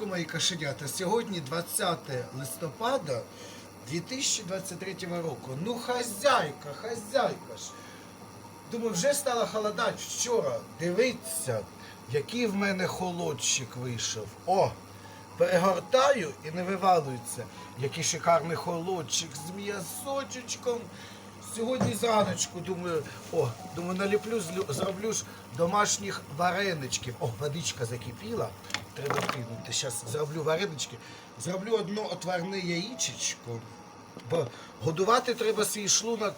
ранку, мої кошенята. Сьогодні 20 листопада 2023 року. Ну, хазяйка, хазяйка ж. Думаю, вже стало холодати вчора. Дивіться, який в мене холодчик вийшов. О! Перегортаю і не вивалується. Який шикарний холодчик з м'ясочечком. Сьогодні зраночку думаю, о, думаю, наліплю, зроблю ж домашніх вареничків. О, водичка закипіла. Треба кинути. Зараз зроблю варенички. Зроблю одно отварне яєчечко. Бо годувати треба свій шлунок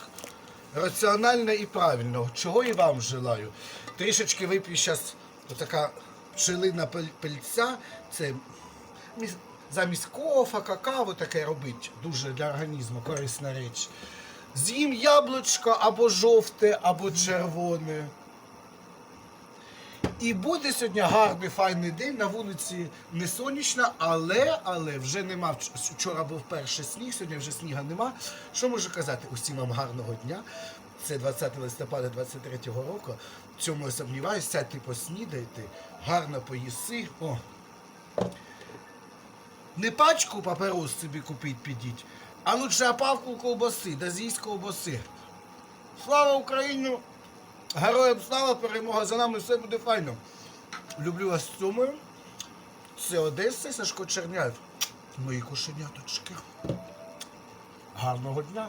раціонально і правильно. Чого і вам желаю. Трішечки вип'ю зараз така пчелина пельця. Це замість кофа, какао таке робить. Дуже для організму корисна річ. З'їм яблучко або жовте, або червоне. І буде сьогодні гарний файний день. На вулиці не сонячно, але, але вже нема. Вчора був перший сніг, сьогодні вже сніга нема. Що можу казати? Усім вам гарного дня. Це 20 листопада 23-го року. В цьому я сумніваюся, сядьте поснідайте, гарно поїси. О. Не пачку паперос собі купіть підіть, а лучше опавку ковбаси, да з'їсть ковбаси. Слава Україні! Героям слава, перемога за нами, все буде файно. Люблю вас з цьомою. Це Одеса, Сашко Черняєв. Мої кошеняточки. Гарного дня!